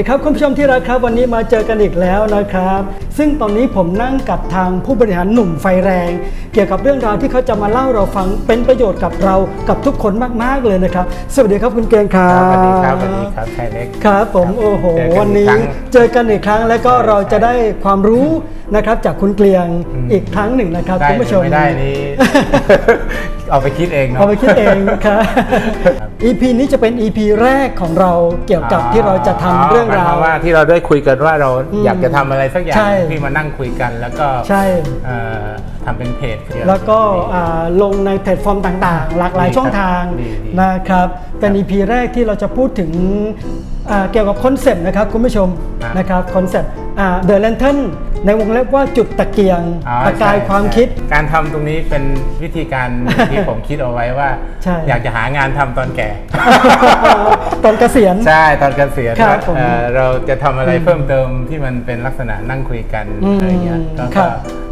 ดีครับคุณผู้ชมที่รักครับ วันนี้มาเจอกันอีกแล้วนะครับ ซึ่งตอนนี้ผมนั่งกับทางผู้บริหารหนุ่มไฟแรง เกี่ยวกับเรื่องราวที่เขาจะมาเล่าเราฟังเป็นประโยชน์กับเรากับทุกคนมากๆเลยนะครับ สวัสดีครับคุณเกรียงครัครับบสวัสดีครับสวัสดีครับชายเล็กครับ ผมโอ้โหเจอกันวันนี้อีกครั้งเจอกันอีกครั้งแล้วก็เราจะได้ความรู้นะครับจากคุณเกรียงอืมอีกครั้งหนึ่งนะครับได้คุณหรืผู้ชอมไม่ได้นี่เอาไปคิดเองเนาะเอาไปคิดเองครับ EP นี้จะเป็น EP แรกของเราเกี่ยวกับที่เราจะทำเรื่องราวหมยควมว่าที่เราได้คุยกันว่าเราอืมอยากจะทำอะไรสักอย่างใช่ ที่มานั่งคุยกัน แล้วก็ใช่ เอ่อทำเป็นเพจเกี่ยแล้วก็อ่าลงในแพลตฟอร์มต่างๆ หลากหลายดีครับช่องทางดีดีนะครับ เป็นครับ EP แรกที่เราจะพูดถึงอ่า เกี่ยวกับคอนเซปต์นะครับคุณผู้ชมครับนะครับคอนเซปต์เดอะแลนเทนในวงเล็บว่าจุดตะเกียงอ๋อประกายใช่ความใช่คิด การทำตรงนี้เป็นวิธีการที่ผมคิดเอาไว้ว่าใช่อยากจะหางานทำตอนแก่ ตอนเกษียณใช่ตอนเกษียณครับผมเอ่อเราจะทำอะไรเพิ่มเติมที่มันเป็นลักษณะนั่งคุยกันอืมอะไรเงี้ยก็ครั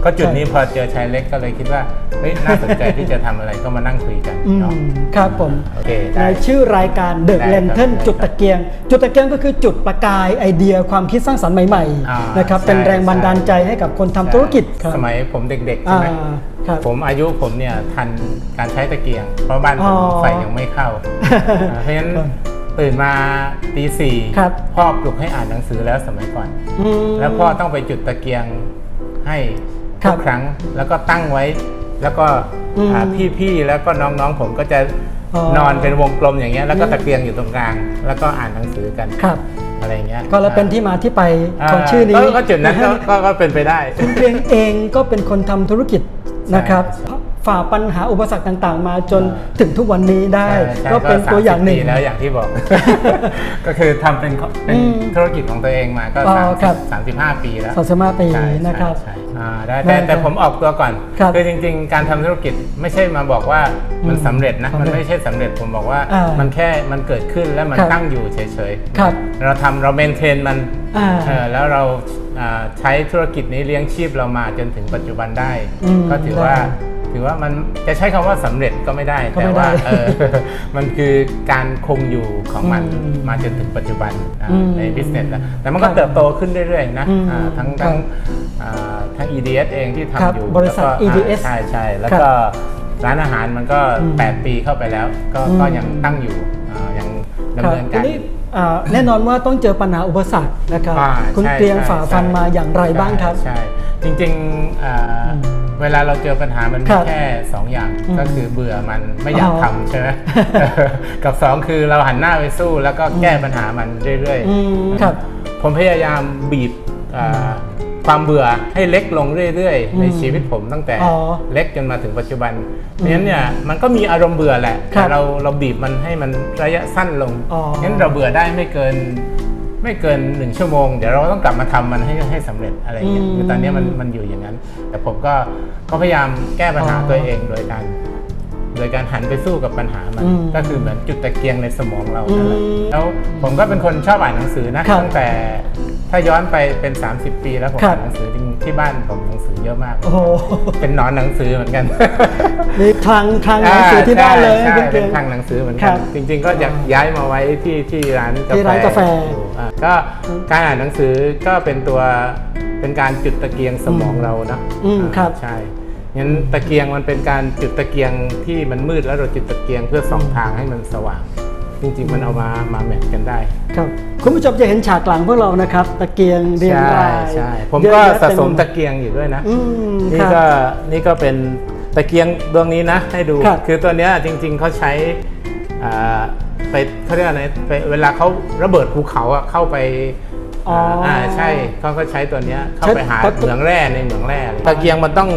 ก็บก็จุดใช่นี้พอเจอชายเล็กก็เลยคิดว่าเฮ้ยน่าสนใจที่จะทำอะไรก็มานั่งคุยกันอืมเนาะครับผมโอเคในได้ชื่อรายการ The ได้ครับ Lantern จุดตะเกียง จุดตะเกียงก็คือจุดประกายไอเดียความคิดสร้างสรรค์ใหม่อ่าๆนะครับใช่เป็นแรงบันดาลใจให้กับคนทำธุรกิจครับสมัยผมเด็กๆอ่าใช่ไหมครับผมอายุผมเนี่ยทันการใช้ตะเกียง เพราะบ้านผมอ๋อไฟยังไม่เข้าอ่าเพราะฉะนั้นตื่นมาตีสี่ครับพ่อปลุกให้อ่านหนังสือแล้วสมัยก่อนอืมแล้วพ่อต้องไปจุดตะเกียงให้ครั ทุบกครั้งแล้วก็ตั้งไว้ แล้วก็อืมอ่าพี่ๆแล้วก็น้องๆผมก็จะอ๋อนอนเป็นวงกลมอย่างเงี้ยแล้วก็อืมตะเกียงอยู่ตรงกลาง แล้วก็อ่านหนังสือกันครับอะไรอย่างเงี้ยก็เลยเป็นที่มาที่ไปาของชื่อนี้ก็ก็จุดนั้นก็ก็ก็เป็นไปได้คุณเพียงเองก็เป็นคนทำธุรกิจนะครับใช่ฝ่าปัญหาอุปสรรคต่าง ๆ มาจนใช่ถึงทุกวันนี้ได้ใช่ใช่ก็เป็นตัวอย่างหนึ่ง30ปีแล้วอย่างที่บอก ก็คือทำเป็นเป็นอืมธุรกิจของตัวเองมาก็อ๋อสามครับสามสิบห้าปีแล้วสามสิบห้าปีใช่ใช่นะครับใช่ อ่าได้ได้แต่แต่ครับผมออกตัวก่อนครับอจริง ๆ การทำธุรกิจไม่ใช่มาบอกว่ามันอืมสำเร็จนะสำเร็จมันไม่ใช่สำเร็จผมบอกว่าอ่ามัมันแค่มันเกิดขึ้นแล้วมันครับตั้งอยู่เฉยครับเราทำเราเมนเทนมันอ่า เออแล้วเราอ่าใช้ธุรกิจนี้เลี้ยงชีพเรามาจนถึงปัจจุบันได้ อืมก็ถือว่าได้ ถือว่ามันจะใช้คำว่าสำเร็จก็ไม่ได้ก็แต่ไม่ว่าได้เออมันคือการคงอยู่ของมันอืมมาจนถึงปัจจุบันอ่าอืมในบิสเนสแล้วแต่มันก็ครับเติบโตขึ้นเรื่อยๆนะอืมอ่าทั้งครับทั้งอ่าทั้ง EDS เองที่ครับทำอยู่บริษัทแล้วก็ EDS ใช่ใช่แล้วครับก็ร้านอาหารมันก็อืม8ปีเข้าไปแล้ว ก็อืมก็ยังตั้งอยู่อ่ายังดำครับเนินทีการนี้อ่าแน่นอนว่าต้องเจอปัญหาอุปสรรคนะครับอ่าคุณใช่เกรียงใช่ฝ่าฟันใช่มาอย่างไรบ้างครับใช่ จริงๆอ่าอืมเวลาเราเจอปัญหามันคมีรับแค่ 2 อย่างอืมก็คือเบื่อมันไม่อยากอ๋อทำใช่ไหม กับ 2 คือเราหันหน้าไปสู้แล้วก็แก้ปัญหามันเรื่อยอืมครับผมพยายามบีบอ่าความเบื่อให้เล็กลงเรื่อยอืมๆในชีวิตผมตั้งแต่อ๋อเล็กจนมาถึงปัจจุบันเพราะฉะนั้นเนี่ยมันก็มีอารมณ์เบื่อแหละครับแต่เราเราบีบมันให้มันระยะสั้นลงอ๋องั้นเราเบื่อได้ไม่เกิน ไม่เกินหนึ่งชั่วโมง เดี๋ยวเราต้องกลับมาทำมันให้ให้สำเร็จอะไรอย่างเงี้ยอืมคือตอนนี้มันมันอยู่อย่างนั้น แต่ผมก็ก็พยายามแก้ปัญหาอ๋อตัวเองโดยการ โดยการหันไปสู้กับปัญหามันอืมก็คือเหมือนจุดตะเกียงในสมองเรานั่นแหละอืมแล้วผมก็เป็นคนชอบอ่านหนังสือนะครับตั้งแต่ถ้าย้อนไปเป็น 30 ปีแล้วผมครับอ่านหนังสือจริงที่บ้านผมหนังสือเยอะมาก โอ้โหเป็นหนอนหนังสือเหมือนกันมีคลังคลังหนังสือที่บ้านเลยใช่คุณใช่เกรีเป็ยนงคลังหนังสือเหมือนคกัรันบจริง ๆ ก็อยากย้ายมาไว้ที่ที่ร้านกาที่แฟร้านกาแฟอยู่อะก็การอ่านหนังสือก็เป็นตัวเป็นการจุดตะเกียงสมองเรานะอืมครับใช่ งั้นตะเกียงมันเป็นการจุดตะเกียงที่มันมืดแล้วเราจุดตะเกียงเพื่อส่องทางให้มันสว่าง จริงๆ มันเอามามาแมทกันได้ ครับ คุณผู้ชมจะเห็นฉากหลังพวกเรานะครับ ตะเกียงเรียงใช่รายใช่ผมเยอก็แยสะสมเต็ตะเกียงอยู่ด้วยนะ อืมนี่ครับก็นี่ก็เป็นตะเกียงดวงนี้นะให้ดูครับคือตัวเนี้ยจริงๆเขาใช้อ่าไปเขาเรียกอะไรไปเวลาเขาระเบิดภูเขาอะเข้าไปอ๋ออ่อ่าใช่เขาก็ใช้ตัวเนี้ยเข้าใช้ไปหาตะ เหมืองแร่ในเหมืองแร่เลยตะเกียงมันต้อง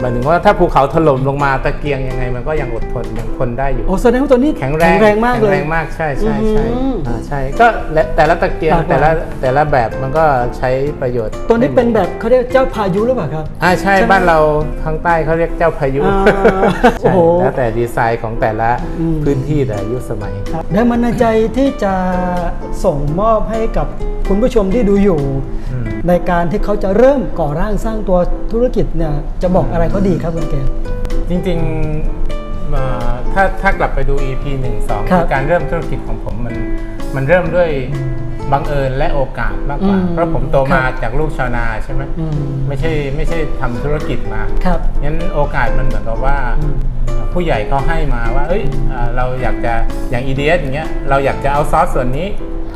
หมายถึงว่าถ้าภูเขาถล่มลงมาตะเกียงยังไงมันก็ยังอดทนยังทนได้อยู่ โอ้แสดงว่าตัวนี้แข็งแรงแรงมากเลยแข็งแรงมากใช่ใช่ใช่อืมอ่าใช่ก็และแต่ละตะเกียงหลากหลายแต่ละแต่ละแบบมันก็ใช้ประโยชน์ ตัวนี้เป็นแบบเขาเรียกเจ้าพายุหรือเปล่าครับอ่าใช่ใช่ไหมบ้านเราทางใต้เขาเรียกเจ้าพายุอ่าโอ้ใช่โหแล้วแต่ดีไซน์ของแต่ละอืมพื้นที่แต่ละยุคสมัยครับแรงบันดาลใจที่จะส่งมอบให้กับคุณผู้ชมที่ดูอยู่อืมในการที่เขาจะเริ่มก่อร่างสร้างตัวธุรกิจเนี่ยจะบอกอะไรเขาดีครับคุณเกศจริงๆเอ่อถ้าถ้ากลับไปดู EP 1 2ครับคือการเริ่มธุรกิจของผมมันมันเริ่มด้วยบังเอิญและโอกาสมากกว่าอืมเพราะผมโตมาครับจากลูกชาวนาใช่ไหมอืมไม่ใช่ไม่ใช่ทำธุรกิจมาครับงั้นโอกาสมันเหมือนกับว่าอืมผู้ใหญ่เขาให้มาว่า เอ้ยอ่าเราอยากจะอย่าง EDS อย่างเงี้ยเราอยากจะเอาซอสส่วนนี้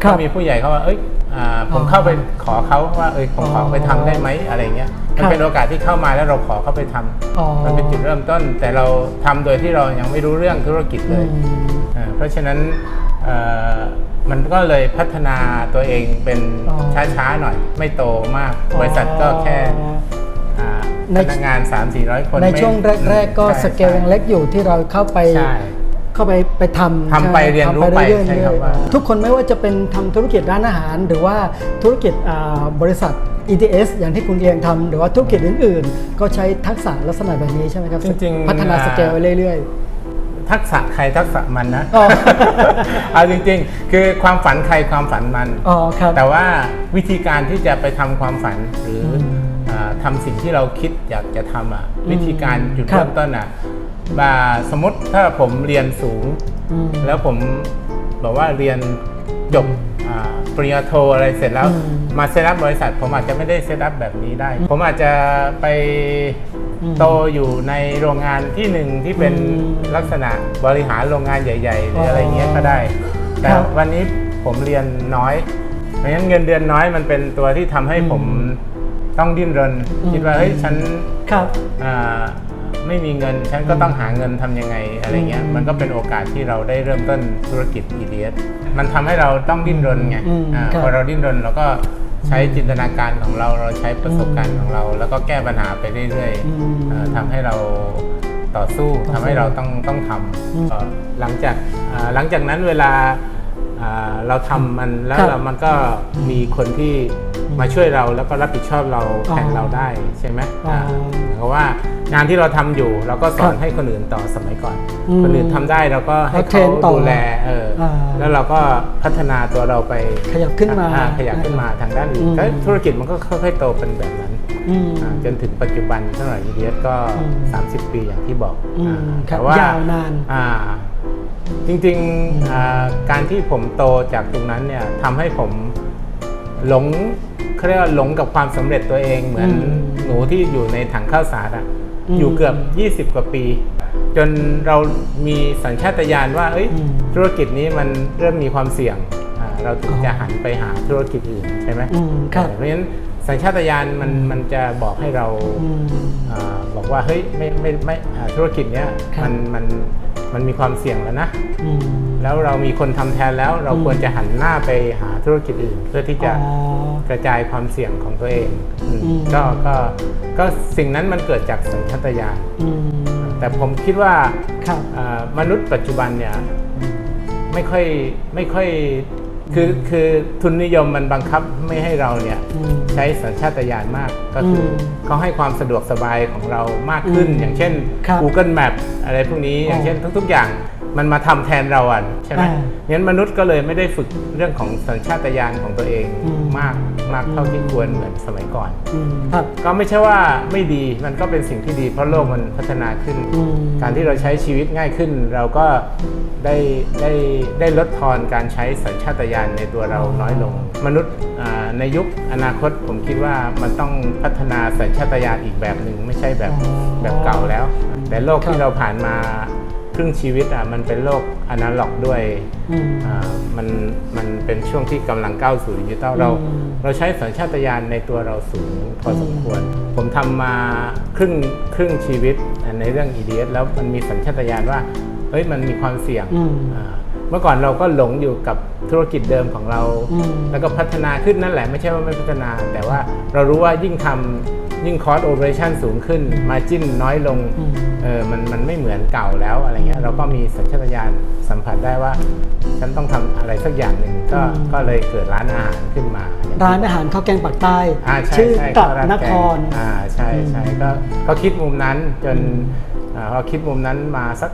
ครับก็มีผู้ใหญ่เขาว่าเอ้ยอ่าผมอ๋อเข้าไปขอเขาว่าเอ้ยผมขออ๋อไปทำได้ไหมอะไรเงี้ย มันครับเป็นโอกาสที่เข้ามาแล้วเราขอเข้าไปทำอ๋อมันเป็นจุดเริ่มต้น แต่เราทำโดยที่เรายังไม่รู้เรื่องธุรกิจอืเลยมอ่าเพราะฉะนั้นเอ่อมันก็เลยพัฒนาตัวเองเป็นอ๋อช้าๆหน่อย ไม่โตมาก บริษัทก็แค่อ่าในพนักงาน 3 4 0 0 คน ในไม่ช่วงแรก ๆ ก็ใช่สเกลยังเล็กอยู่ที่เราเข้าไปใช่เข้าไปไปทำทำไปใช่เรียนรู้ทำไปเรื่อยๆใช่ครับเรื่อยๆว่าทุกคนไม่ว่าจะเป็นทำธุรกิจร้านอาหาร หรือว่าธุรกิจอ่าบริษัท ETS อย่างที่คุณเอียงทำหรือว่าธุรกิจอื่น ๆ ก็ใช้ทักษะลักษณะแบบนี้ใช่ไหมครับจริงๆพัฒนาสเกลไปเรื่อยทักษะใครทักษะมันนะอ๋อเอาจริงๆ คือความฝันใครความฝันมันๆอ๋อครับแต่ว่าวิธีการที่จะไปทำความฝันหรืออมอ่าทำสิ่งที่เราคิดอยากจะทำอะอืมวิธีการจุดครับเริ่มต้นอะว่าสมมติถ้าผมเรียนสูงอืมแล้วผมบอกว่าเรียนจบอ่า ปริญญาโทอะไรเสร็จแล้วอืมมาเซตอัพบริษัท ผมอาจจะไม่ได้เซตอัพแบบนี้ได้ ผมอาจจะไปอืมโตอยู่ในโรงงานที่หนึ่งที่เป็นอืมลักษณะบริหารโรงงานใหญ่ๆหรืออะไรเงี้ยก็ได้ แต่ครับวันนี้ผมเรียนน้อยเพราะฉะนั้นเงินเดือนน้อยมันเป็นตัวที่ทำให้ผมต้องดิ้นรนอืมคิดว่าเฮ้ยฉันครับอ่าไม่มีเงินฉันก็ต้องหาเงินทำยังไงอะไรเงี้ยอืมมันก็เป็นโอกาสที่เราได้เริ่มต้นธุรกิจ EDS มันทำให้เราต้องดิ้นรนไงอืมอ่าครับพอเราดิ้นรนเราก็ใช้จินตนาการของเราเราใช้ประสบการณ์ของเรา แล้วก็แก้ปัญหาไปเรื่อยอืมๆอ่าทำให้เราต่อสู้ต่อสู้ทำให้เราต้องต้องทอืมำเอ่อหลังจากอ่าหลังจากนั้นเวลาอ่าเราทำมันแล้วครับเรามันก็มีคนที่ มาช่วยเราแล้วก็รับผิดชอบเราแทนเราได้ใช่ไหมอ๋ออ่าเหมือนกับว่างานที่เราทำอยู่เราก็สอนครับให้คนอื่นต่อสมัยก่อนอืมคนอื่นทำได้เราก็ให้เราเทรเขานต่อดูแลเอออาแล้วเราก็พัฒนาตัวเราไปขยับขึ้นมาอ่ขยับขึ้นมาทางด้านอื่อืนมก็ธุรกิจมันก็ค่อยๆโตเป็นแบบนั้นอืมอ่าจนถึงปัจจุบันสำหรับ EDS ก็อืม30 ปีอย่างที่บอกอืมอ่าครับแต่ว่ายาวนานอ่าจริงๆอ่าการที่ผมโตจากตรงนั้นเนี่ยทำให้ผมหลง เขาเรียกว่าหลงกับความสำเร็จตัวเองเหมือนอืมหนูที่อยู่ในถังข้าวสารอะอืมอยู่เกือบ 20 กว่าปี จนเรามีสัญชาตญาณว่าเอ้ยอืมธุรกิจนี้มันเริ่มมีความเสี่ยงอ่าเราถึงอ๋อจะหันไปหาธุรกิจอื่นใช่ไหมอืมครับเพราะฉะนั้นสัญชาตญาณมันมันจะบอกให้เราอืมอาบอกว่าเฮ้ยไม่ไม่ไม่อ่าธุรกิจเนี้ยครับมันมัน มันมีความเสี่ยงแล้วนะอืมแล้วเรามีคนทำแทนแล้วเราอืมควรจะหันหน้าไปหาธุรกิจอื่น เพื่อที่จะอ๋อกระจายความเสี่ยงของตัวเองอืมอืมก็ก็ก็สิ่งนั้นมันเกิดจากสัญชาตญาณอืมแต่ผมคิดว่าครับอ่ามนุษย์ปัจจุบันเนี่ยไม่ค่อยไม่ค่อยคือคือทุนนิยมมันบังคับไม่ให้เราเนี่ยอืม ใช้สัญชาตญาณมากก็คืออมเขาให้ความสะดวกสบายของเรามากขึ้นอืมอย่างเช่นครับ Google Map อะไรพวกนี้อ๋ออย่างเช่นทุก ๆ อย่างมันมาทำแทนเราอะใช่ไหมอ่างั้นมนุษย์ก็เลยไม่ได้ฝึกเรื่องของสัญชาตญาณของตัวเองอืมมากมากเท่าที่ควรเหมือนสมัยก่อนอืมครับก็ไม่ใช่ว่าไม่ดีมันก็เป็นสิ่งที่ดีเพราะโลกมันพัฒนาขึ้นอืมการที่เราใช้ชีวิตง่ายขึ้น เราก็ได้ได้ได้ลดทอนการใช้สัญชาตญาณในตัวเราอ๋อน้อยลง มนุษย์อ่า ในยุคอนาคตผมคิดว่ามันต้องพัฒนาสัญชาตญาณอีกแบบหนึ่งไม่ใช่แบบอ๋อแบบเก่าแล้ว แต่โลกครับที่เราผ่านมาครึ่งชีวิตอะมันเป็นโลกอนาล็อกด้วยอืมอ่ามันมันเป็นช่วงที่กำลังก้าวสู่ดิจิตอลเราอืมเราใช้สัญชาตญาณในตัวเราสูงพอสมควร ผมทำมาครึ่งครึ่งชีวิตในเรื่อง EDS แล้วมันมีสัญชาตญาณว่าเฮ้ยมันมีความเสี่ยงอืมอ่า เมื่อก่อนเราก็หลงอยู่กับธุรกิจเดิมของเราอืมแล้วก็พัฒนาขึ้นนั่นแหละไม่ใช่ว่าไม่พัฒนา แต่ว่าเรารู้ว่ายิ่งทำยิ่งคอสโอเปอเรชั่นสูงขึ้นมาจิ้นน้อยลงอืมเออมันมันไม่เหมือนเก่าแล้วอะไรเงี้ยเราก็มีสัญชาตญาณสัมผัสได้ว่า ฉันต้องทำอะไรสักอย่างหนึ่งก็อืมก็เลยเกิดร้านอาหารขึ้นมาอย่างร้านอาหารข้าวแกงปากใต้อ่าใช่ชื่อใช่กลับข้าวราดนแกคงรอ่าใช่ใช่อืมก็ก็คิดมุมนั้นจนอ่าพอคิดมุมนั้นมาสัก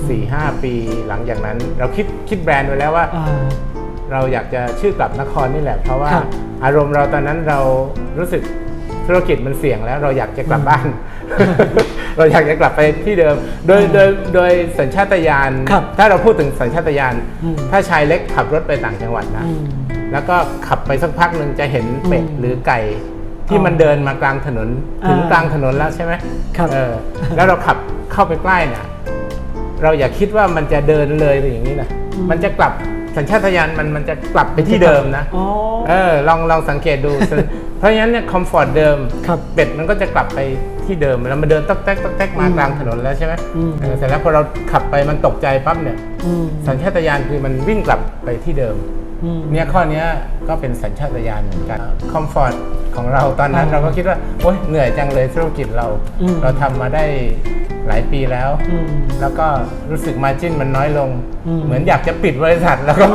4ี่ห้าปีหลังจากนั้น เราคิดคิดแบรนด์ไว้แล้วว่าอ่า เราอยากจะชื่อกลับนครนี่แหละ เพราะว่าครับ อารมณ์เราตอนนั้นเรารู้สึกธุรกิจมันเสี่ยงแล้ว เราอยากจะกลับบ้าน เราอยากจะกลับไปที่เดิม โดยโดยโดยสัญชาตญาณครับถ้าเราพูดถึงสัญชาตญาณอืม ถ้าชายเล็กขับรถไปต่างจังหวัดนะ อืม แล้วก็ขับไปสักพักหนึ่งจะเห็นเป็ดอืมหรือไก่ ที่อ๋อมันเดินมากลางถนน ถึงอ่ากลางถนนแล้วใช่ไหมครับ เออแล้วเราขับเข้าไปใกล้เนี่ย เราอย่าคิดว่ามันจะเดินเลยไปอย่างนี้นะมันจะกลับสัญชาตญาณมันมันจะกลับไปที่เดิมนะอ๋อเออลองลองสังเกตดู เพราะฉะนั้นเนี่ยคอมฟอร์ตเดิมครับเป็ดมันก็จะกลับไปที่เดิมแล้วมันเดินต๊อกแต๊กต๊อกแต๊กมาอืมกลางถนนแล้วใช่ไหมอืมเออแต่แล้วพอเราขับไปมันตกใจปั๊บเนี่ยอืมสัญชาตญาณคือมันวิ่งกลับไปที่เดิมอืมเนี่ยข้อเนี้ยก็เป็นสัญชาตญาณเหมือนกันคอมฟอร์ต ของเราตอนนั้นอ่าเราก็คิดว่าโอ๊ยเหนื่อยจังเลยธุรกิจเราอืมเราทำมาได้หลายปีแล้วอืมแล้วก็รู้สึกมาจิ้นมันน้อยลงอืมเหมือนอยากจะปิดบริษัทแล้วก็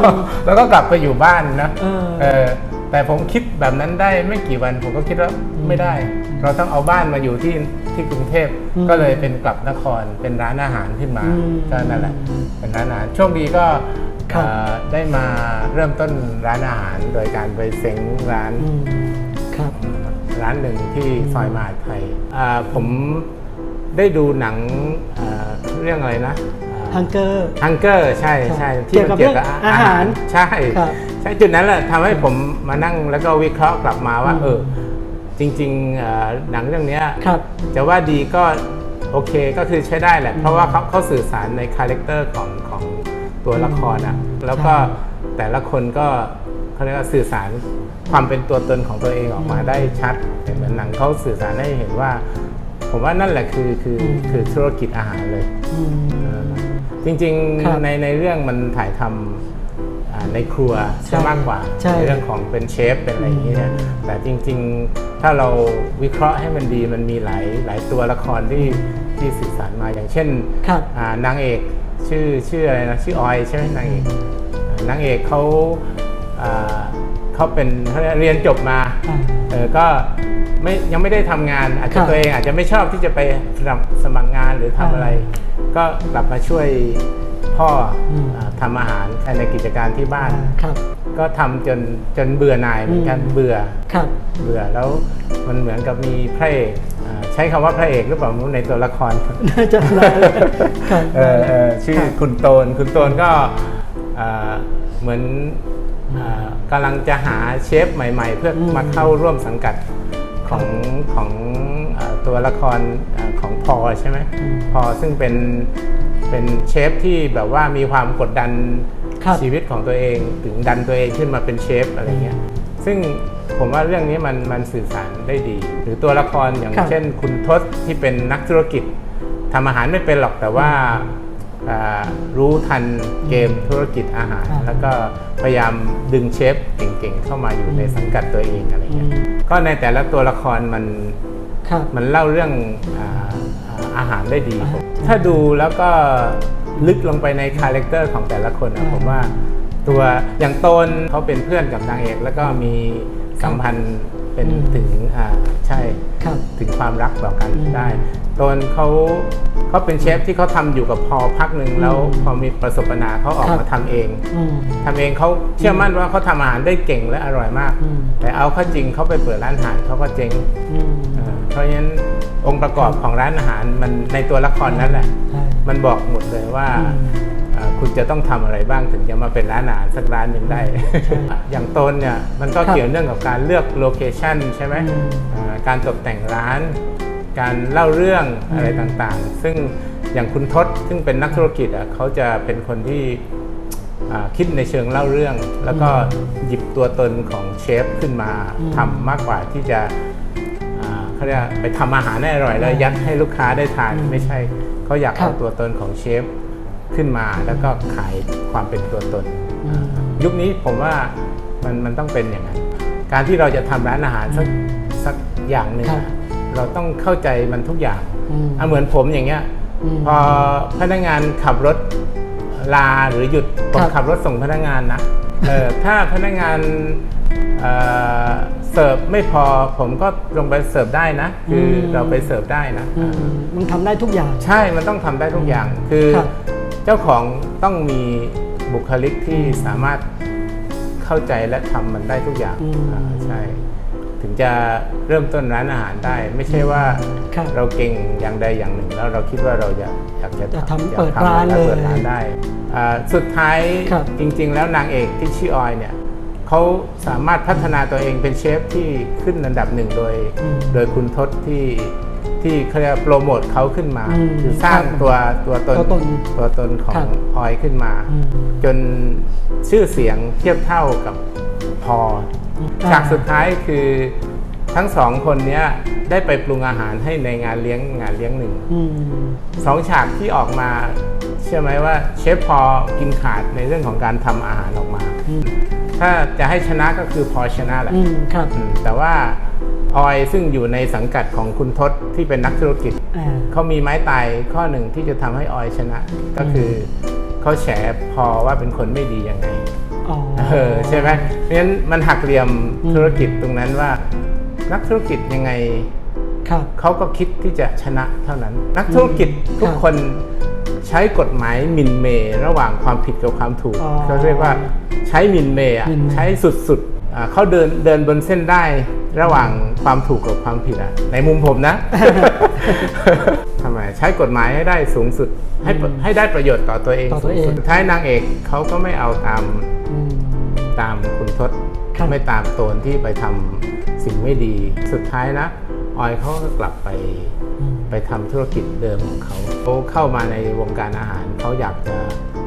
แล้วก็กลับไปอยู่บ้านนะเออเออแต่ผมคิดแบบนั้นได้ไม่กี่วันผมก็คิดว่าไม่ได้ เราต้องเอาบ้านมาอยู่ที่ที่กรุงเทพอืมก็เลยเป็นกลับนครเป็นร้านอาหารขึ้นมาอืมก็นั่นแหละเป็นร้านอาหารโชคดีก็ครับเอ่อได้มาเริ่มต้นร้านอาหารโดยการไปเซ้งร้านอืม ครับ ร้านหนึ่งที่ซอยมหาดไทยอ่าผมได้ดูหนังอ่าเรื่องอะไรนะฮังเกอร์ ฮังเกอร์ใช่ใช่เกี่ยวกับเรื่องอาหารใช่ครับใช่จุดนั้นแหละทำให้ผมมานั่งแล้วก็วิเคราะห์กลับมาว่าอืมเออ จริงๆเอ่อหนังเรื่องเนี้ยครับจะว่าดีก็โอเคก็คือใช้ได้แหละ เพราะว่าเขาเขาสื่อสารในคาแรคเตอร์ของของตัวละครอะแล้วก็แต่ละคนก็ เขาเรียกว่าสื่อสารความเป็นตัวตนของตัวเองออกมาได้ชัดเหมือนหนังเขาสื่อสารให้เห็นว่า ผมว่านั่นแหละคือคือคือธุรกิจอาหารเลยอืมจริงครับๆในในเรื่องมันถ่ายทำอ่าในครัวใช่ใช่มากกว่าใช่เรื่องของเป็นเชฟเป็นอะไรอย่างเงี้ยอืมแต่จริง ๆ ถ้าเราวิเคราะห์ให้มันดีมันมีหลายหลายตัวละครที่ที่สื่อสารมาอย่างเช่นครับอ่านางเอกชื่อชื่ออะไรนะชื่อออยใช่ไหมนางเอกอ่านางเอกเขาอ่า เขาเป็นเขาเรียกเรียนจบมาอ่าเออก็ไม่ยังไม่ได้ทำงานอาจครัจะบตัวเองอาจจะไม่ชอบที่จะไปสมัครสมัครงานหรือทำอะไร ก็กลับมาช่วยพ่ออมอ่าทำอาหารภายในกิจการที่บ้านครับก็ทำจนจนเบื่อหน่ายเหมือนกันอืมเบื่อครับเบื่อแล้วมันเหมือนกับมีพระเอกอ่าใช้คำว่าพระเอกหรือเปล่าไม่รู้ในตัวละครน่าจะนานครับเออเออชื่อครับคุณโตนคุณโตนก็อ่าเหมือนอ่า กำลังจะหาเชฟใหม่ ๆ เพื่ออมมาเข้าร่วมสังกัดของของอาตัวละครอาของพอใช่ไหมอืมพอซึ่งเป็นเป็นเชฟที่แบบว่ามีความกดดันครับชีวิตของตัวเองถึงดันตัวเองขึ้นมาเป็นเชฟอะไรเงี้ยซึ่งผมว่าเรื่องนี้มันมันสื่อสารได้ดี หรือตัวละครอย่างครับเช่น คุณทศที่เป็นนักธุรกิจทำอาหารไม่เป็นหรอกแต่ว่าอ่า รู้ทันเกมธุรกิจอาหารอ่าแล้วก็พยายามดึงเชฟเก่งๆ เข้ามาอยู่ในสังกัดตัวเองอะไรเงี้ยอืมก็ในแต่ละตัวละครมันครับมันเล่าเรื่องอาอ่าอาหารได้ดีอ่าผมถ้าดูแล้วก็ลึกลงไปในคาแรคเตอร์ของแต่ละคนนะอ่าผมว่าตัวอย่างโตนเขาเป็นเพื่อนกับนางเอก แล้วก็มีสัมพันธ์ เป็นอืมถึงอ่าใช่ครับถึงความรักต่อกันอืมได้โตนเขาเขาเป็นเชฟที่เขาทำอยู่กับพอพักหนึ่งแล้วอืมพอมีประสบปัญหาเขาออกครับมาทำเองอืมทำเองเขาเชื่อมั่นว่าเขาทำอาหารได้เก่งและอร่อยมากอืมแต่เอาเข้าจริงเขาไปเปิดร้านอาหารเขาก็เจ๊งอืมเอ่อเพราะฉะนั้นองค์ประกอบของร้านอาหารมันในตัวละครนั่นแหละใช่มันบอกหมดเลยว่าอืมเอ่อ คุณจะต้องทำอะไรบ้างถึงจะมาเป็นร้านอาหารสักร้านหนึ่งได้ใช่อย่างต้นเนี่ยมันก็ครับเกี่ยวเนื่องกับการเลือกโลเคชันใช่ไหมอืมเอ่อการตกแต่งร้าน การเล่าเรื่องอืมอะไรต่างๆ ซึ่งอย่างคุณทศซึ่งเป็นนักธุรกิจอะเขาจะเป็นคนที่อ่าคิดในเชิงเล่าเรื่อง แล้วก็หยิบตัวตนของเชฟขึ้นมาอืมทำมากกว่าที่จะอ่าเขาเรียกว่าไปทำอาหารให้อร่อยแล้วยัดให้ลูกค้าได้ทานอืมไม่ใช่เขาอยากครัเอาบตัวตนของเชฟ ขึ้นมาแล้วก็ขายความเป็นตัวตนอืมยุคนี้ผมว่ามันมันต้องเป็นอย่างนั้นการที่เราจะทำร้านอาหารสักสักอย่างหนึ่งครับอะเราต้องเข้าใจมันทุกอย่างอืมอะเหมือนผมอย่างเงี้ยอืมพอพนักงานขับรถลาหรือหยุดผมครับขับรถส่งพนักงานนะเออถ้าพนักงานเอ่อเสิร์ฟไม่พอผมก็ลงไปเสิร์ฟได้นะ คืออมเราไปเสิร์ฟได้นะอืมมันทำได้ทุกอย่าง ใช่มันต้องทำได้ทุกอย่างคือครับ เจ้าของต้องมีบุคลิกที่สามารถเข้าใจและทำมันได้ทุกอย่างอืมอ่าใช่ถึงจะเริ่มต้นร้านอาหารได้ ไม่ใช่ว่าครับเราเก่งอย่างใดอย่างหนึ่ง แล้วเราคิดว่าเราอยากอยากจะจะทำอยกเปิดทำร้านแล้วเปิดเลยร้านได้อ่าสุดท้ายครับจริง ๆ แล้วนางเอกที่ชื่อออยเนี่ยเขาสามารถพัฒนาตัวเองเป็นเชฟที่ขึ้นอันดับหนึ่งโดยอืมโดยคุณทศที่ ที่เขาเรียกว่าโปรโมทเขาขึ้นมา อืมคือสร้างครับตัวตัวตนตัวตนตัวตนขอครังบออยขึ้นมา อืมจนชื่อเสียงเทียบเท่ากับพออม ฉากสุดท้ายคือทั้งสองคนเนี้ยได้ไปปรุงอาหารให้ในงานเลี้ยงงานเลี้ยงหนึ่ง อืม สองฉากที่ออกมาเชื่อไหมว่าเชฟพอกินขาดในเรื่องของการทำอาหารออกมา อืม ถ้าจะให้ชนะก็คือพอชนะแหละอืมครับ อืมแต่ว่า ออยซึ่งอยู่ในสังกัดของคุณทศที่เป็นนักธุรกิจอ่าเขามีไม้ตายข้อหนึ่งที่จะทำให้ออยชนะ ก็คือเขาแฉพอว่าเป็นคนไม่ดียังไงอ๋อเออใช่ไหมเพราะฉะนั้นมันหักเหลี่ยมอืมธุรกิจตรงนั้นว่า นักธุรกิจยังไงครับเขาก็คิดที่จะชนะเท่านั้น นักธุรกิจทุกครับคนใช้กฎหมายหมินเมย์ระหว่างความผิดกับความถูกอ๋อเขาเรียกว่าใช้หมินเมย์อะหมิ่นเมย์ใช้สุดๆอ่าเขาเดินเดินบนเส้นได้ ระหว่างความถูกกับความผิดอะในมุมผมนะ ทำไมใช้กฎหมายให้ได้สูงสุด ให้ปะให้ได้ประโยชน์ต่อตัวเองต่อตัสูวงเองสุดสุดท้ายนางเอกเขาก็ไม่เอาตามอืม ตามคุณทศครับ ไม่ตามโตนที่ไปทำสิ่งไม่ดีสุดท้ายนะ ออยเขาก็กลับไปอืมไปทำธุรกิจเดิมของเขาเขาเข้ามาในวงการอาหาร เขาอยากจะ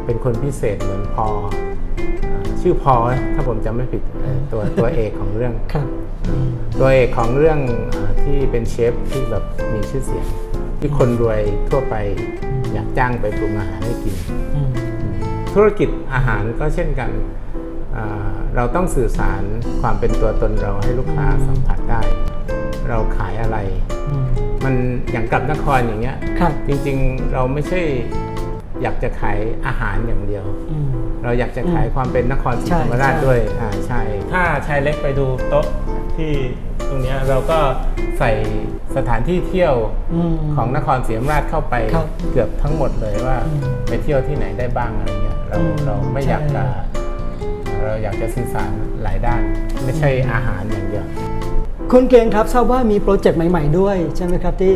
เป็นคนพิเศษเหมือนพอเอ่อ ชื่อพอนะถ้าผมจำไม่ผิดเอ่อตัวตัวเอกของเรื่องครับอืมตัวเอกของเรื่องเออที่เป็นเชฟที่แบบมีชื่อเสียง ที่คนรวยทั่วไปอยากจ้างไปปรุงอาหารให้กินอืมธุรกิจอาหารก็เช่นกันอ่าเราต้องสื่อสารความเป็นตัวตนเราให้ลูกค้าสัมผัสได้ เราขายอะไรอืมมันอย่างกับนครอย่างเงี้ยครับจริงๆเราไม่ใช่อยากจะขายอาหารอย่างเดียวอืม เราอยากจะขายความเป็นนครศรีใช่ธรรมราชใช่ด้วยอ่าใช่ถ้าชายเล็กไปดูโต๊ะที่ตรงเนี้ยเราก็ใส่สถานที่เที่ยวอืมของนครศรีธรรมราชเข้าไปครับเกือบทั้งหมดเลยว่าอืมไปเที่ยวที่ไหนได้บ้างอะไรเงี้ยเราอืมเราไม่อยากใช่จะเราอยากจะสื่อสารหลายด้าน ไม่ใช่อาหารอย่างเดียวคุณเกรงครับทราบว่ามีโปรเจกต์ใหม่ ๆ ด้วย ใช่ไหมครับที่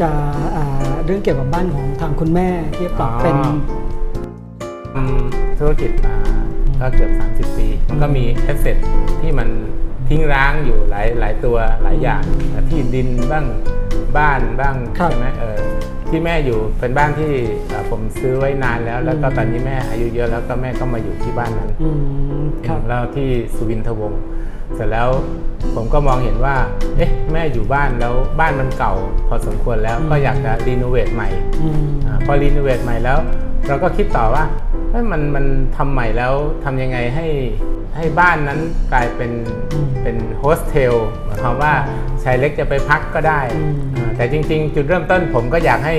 จะอ่าเรื่องเกี่ยวกับบ้านของทางคุณแม่ที่ปรับเป็นอ๋อทำ ธุรกิจมาก็เกือบ 30 ปี มันก็มีแอสเซทที่มันทิ้งร้างอยู่หลายหลายตัวหลายอย่างที่ดินบ้างบ้านบ้างครับใช่ไหมเออที่แม่อยู่เป็นบ้านที่เอ่อผมซื้อไว้นานแล้ว แล้วก็อืมตอนนี้แม่อายุเยอะแล้วก็แม่ก็มาอยู่ที่บ้านนั้นอืมครับแล้วที่สุวินทวงศ์เสร็จแล้วผมก็มองเห็นว่า เอ๊ะ แม่อยู่บ้านแล้วบ้านมันเก่า พอสมควรแล้วอืมก็อยากจะรีโนเวทใหม่อืมอาพอรีโนเวทใหม่แล้ว เราก็คิดต่อว่า เฮ้ยมันมันทำใหม่แล้วทำยังไงให้ให้บ้านนั้นกลายเป็นอืมเป็นโฮสเทลหมายความว่าชายเล็กจะไปพักก็ได้อืมอ่าแต่จริง ๆ จุดเริ่มต้นผมก็อยากให้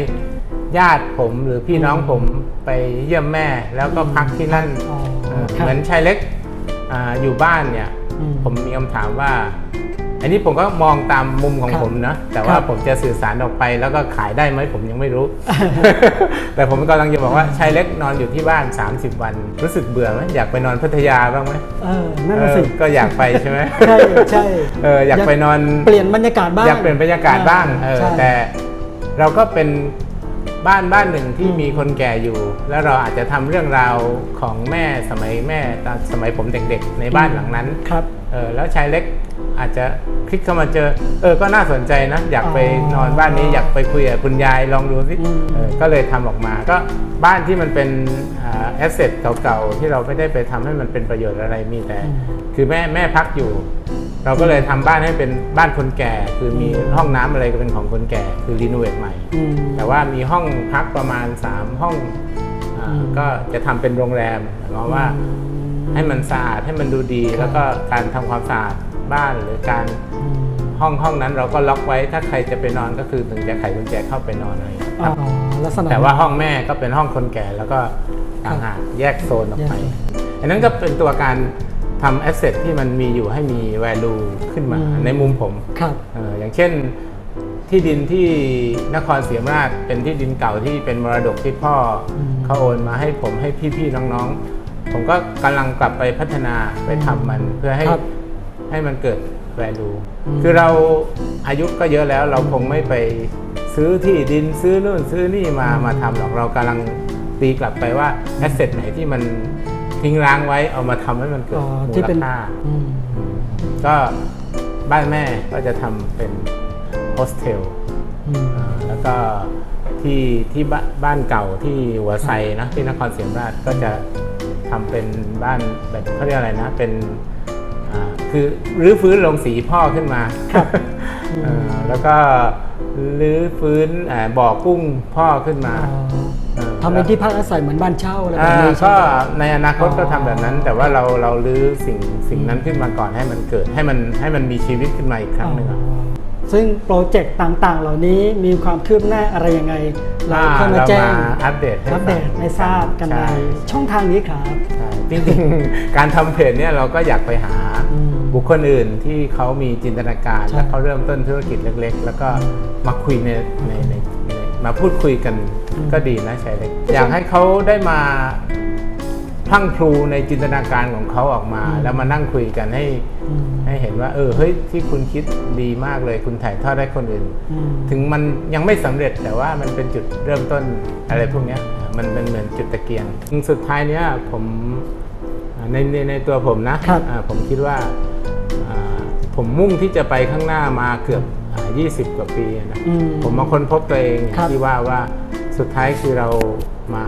ญาติผมหรือพี่น้องผมไปเยี่ยมแม่แล้วก็พักที่นั่นอ๋อเอ่อครับเหมือนชายเล็กอาอยู่บ้านเนี่ยอืมผมมีคำถามว่า อันนี้ผมก็มองตามมุมของครับผมนะ แต่คว่ารับผมจะสื่อสารออกไปแล้วก็ขายได้ไหมผมยังไม่รู้ แต่ผมกำลังจะบอกว่าชายเล็กนอนอยู่ที่บ้าน 30 วัน รู้สึกเบื่อไหมอยากไปนอนพัทยาบ้างไหมเออนั่นน่ะสิเออก็อยากไปใช่ไหมใช่ใช่เอออยากไปนอนเปลี่ยนบรรยากาศบ้างอยากเปลี่ยนบรรยากาศบ้างเออใช่แต่เราก็เป็นบ้านบ้านหนึ่งที่มีคนแก่อยู่ แล้วเราอาจจะทำเรื่องราวของแม่สมัยแม่ตอนสมัยผมเด็กๆ ในบ้านหลังนั้นครับเออแล้วชายเล็ก อาจจะคลิกเข้ามาเจอ เออก็น่าสนใจนะ อยากไปอ๋อนอนบ้านนี้อยากไปคุยกับคุณยายลองดูสิอืมเออก็เลยทำออกมา ก็บ้านที่มันเป็นแอสเซทเก่าๆที่เราไม่ได้ไปทำให้มันเป็นประโยชน์อะไรมีแต่ คือแม่แม่พักอยู่ เราก็เลยทำบ้านให้เป็นบ้านคนแก่ คือมีห้องน้ำอะไรก็เป็นของคนแก่ คือรีโนเวทใหม่อืมแต่ว่ามีห้องพักประมาณ 3 ห้องอาอืมก็จะทำเป็นโรงแรมหมายความว่าให้มันสะอาดให้มันดูดีครับแล้วก็การทำความสะอาด บ้านหรือการอืมห้องห้องนั้นเราก็ล็อกไว้ถ้าใครจะไปนอนก็คือถึงจะไขกุญแจเข้าไปนอนอะไรอย่างเงี้ยอ๋คอรับลักษณะแต่ว่าห้องแม่ก็เป็นห้องคนแก่แล้วก็ต่างหากแยกโซนออกไปแยกอันนั้นก็เป็นตัวการทำแอสเซทที่มันมีอยู่ให้มี value ขึ้นมาอืมในมุมผมครับเอ่ออย่างเช่นที่ดินที่นครศรีธรรมราชเป็นที่ดินเก่าที่เป็นมรดกที่พ่ออมเขาโอนมาให้ผมให้พี่ๆน้องๆ ผมก็กำลังกลับไปพัฒนาไปทำมันเพื่อให้ครับ ให้มันเกิด value อืมคือเราอายุก็เยอะแล้วเราคงไม่ไปซื้อที่ดินซื้อนู่นซื้อนี่มามาทำหรอกเรากำลังตีกลับไปว่าแอสเซทไหนที่มันทิ้งร้างไว้เอามาทำให้มันเกิดอ๋อมูที่ลเป็น ค่าอืมก็บ้านแม่ก็จะทำเป็นโฮสเทล อืม อ่าแล้วก็ที่ที่บ้านบ้านเก่าที่หัวไซนะที่นครศรีธรรมราชก็จะทำเป็นบ้านแบบเขาเรียกอะไรนะ เป็นอ่า คือรื้อฟื้นโรงสีพ่อขึ้นมาอ่าแล้วก็รื้อฟื้นอ่าบ่อกุ้งพ่อขึ้นมาอ๋อเออทำเป็นที่พักอาศัยเหมือนบ้านเช่าอะไรแบบอ่านี้ใช่ก็ไหมในอนาคตก็อ๋อทำแบบนั้น แต่ว่าเราเราลื้อสิ่งสิ่งนั้นขึ้นมาก่อนให้มันเกิดให้มันให้มันมีชีวิตขึ้นมาอีกครั้งหนึ่งอะอ๋อซึ่งโปรเจกต์ต่างๆ เหล่านี้มีความคืบหน้าอะไรยังไง เราอ่าเข้ามาเราแจ้งมาอัปเดตให้อัปเดตฟังให้ทราบกันในใช่ช่องทางนี้ครับใช่จริงๆการทำเพจเนี่ยเราก็อยากไปหาอืม บุคคลอื่นที่เขามีจินตนาการ ใช่ และเขาเริ่มต้นธุรกิจเล็ก ๆ แล้วก็มาคุยในในในในมาพูดคุยกันก็ดีนะชายเล็กอยากให้เขาได้มาพลังพลูในจินตนาการของเขาออกมา แล้วมานั่งคุยกันให้ อืมให้เห็นว่า เออเฮ้ยที่คุณคิดดีมากเลย คุณถ่ายทอดให้คนอื่น อืม ถึงมันยังไม่สำเร็จแต่ว่ามันเป็นจุดเริ่มต้นอะไรพวกเนี้ยมันเป็นเหมือนจุดตะเกียงสุดท้ายเนี้ยผมอ่าในในในตัวผมนะครับ อ่าผมคิดว่าอ่า ผมมุ่งที่จะไปข้างหน้ามาเกือบอ่า20 กว่าปีนะอืมผมมาค้นพบตัวเองครับที่ว่าว่าสุดท้ายคือเรามา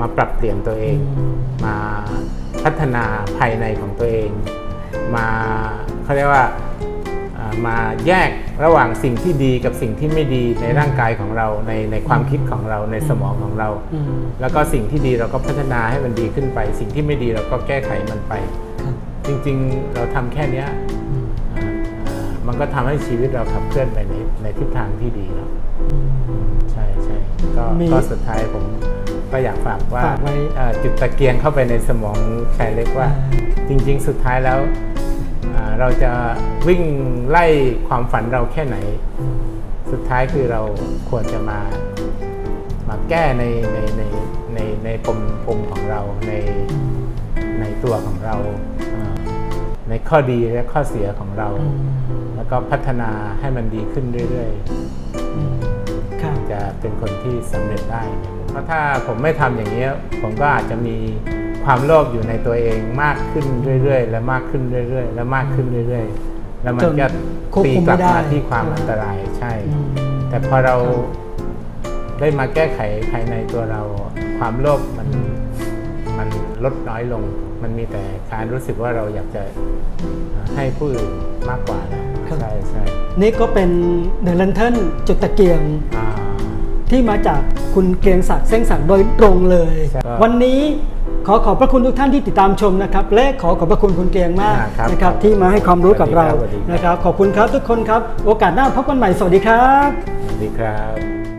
มาปรับเปลี่ยนตัวเองอืมมาพัฒนาภายในของตัวเอง มาเขาเรียกว่าอ่ามาแยกระหว่างสิ่งที่ดีกับสิ่งที่ไม่ดีในร่างกายของเราในในความคิดของเราในสมองของเราอืมแล้วก็สิ่งที่ดีเราก็พัฒนาให้มันดีขึ้นไป สิ่งที่ไม่ดีเราก็แก้ไขมันไปครับ จริงๆ เราทำแค่เนี้ยอืมอ่าอ่ามันก็ทำให้ชีวิตเราขับเคลื่อนไปในในทิศทางที่ดีแล้วใช่ใช่ก็มีก็สุดท้ายผมก็อยากฝากว่าฝากไว้เอ่อจุดตะเกียงเข้าไปในสมองชายเล็กว่าอ่าจริง ๆ สุดท้ายแล้วอ่าเราจะวิ่งไล่ความฝันเราแค่ไหนอืมสุดท้ายคือเราควรจะมามาแก้ในในในในในปมปมของเราในในตัวของเราอ่า ในข้อดีและข้อเสียของเราอืมแล้วก็พัฒนาให้มันดีขึ้นเรื่อยอืมครับๆจะเป็นคนที่สำเร็จได้ เพราะถ้าผมไม่ทำอย่างนี้ยผมก็อาจจะมีความโลภอยู่ในตัวเองมากขึ้นเรื่อยๆ และมากขึ้นเรื่อยๆ และมากขึ้นเรื่อยๆ แล้วมันจนจะควบตีคุมกลับไม่ได้มาที่ความอันตรายใช่อืมแต่พอเราได้มาแก้ไขภายในตัวเราความโลภมันมัน ลดน้อยลง มันมีแต่การรู้สึกว่าเราอยากจะให้ผู้อื่นมากกว่านะครับใช่ใช่นี่ก็เป็นเดอะ a ลนเทิลจุดตะเกียงอ่าที่มาจากคุณเกรียงศักดิ์เส้งศักดิ์โดยตรงเลยใช่วันนี้ขอขอบพระคุณทุกท่านที่ติดตามชมนะครับ และขอขอบพระคุณคุณเกรียงมากอ่าครับนะครับครับ ที่มาให้ความรู้กับเราสวัสดีครับนะครับ ขอบคุณครับทุกคนครับ โอกาสหน้าพบกันใหม่สวัสดีครับ สวัสดีครับ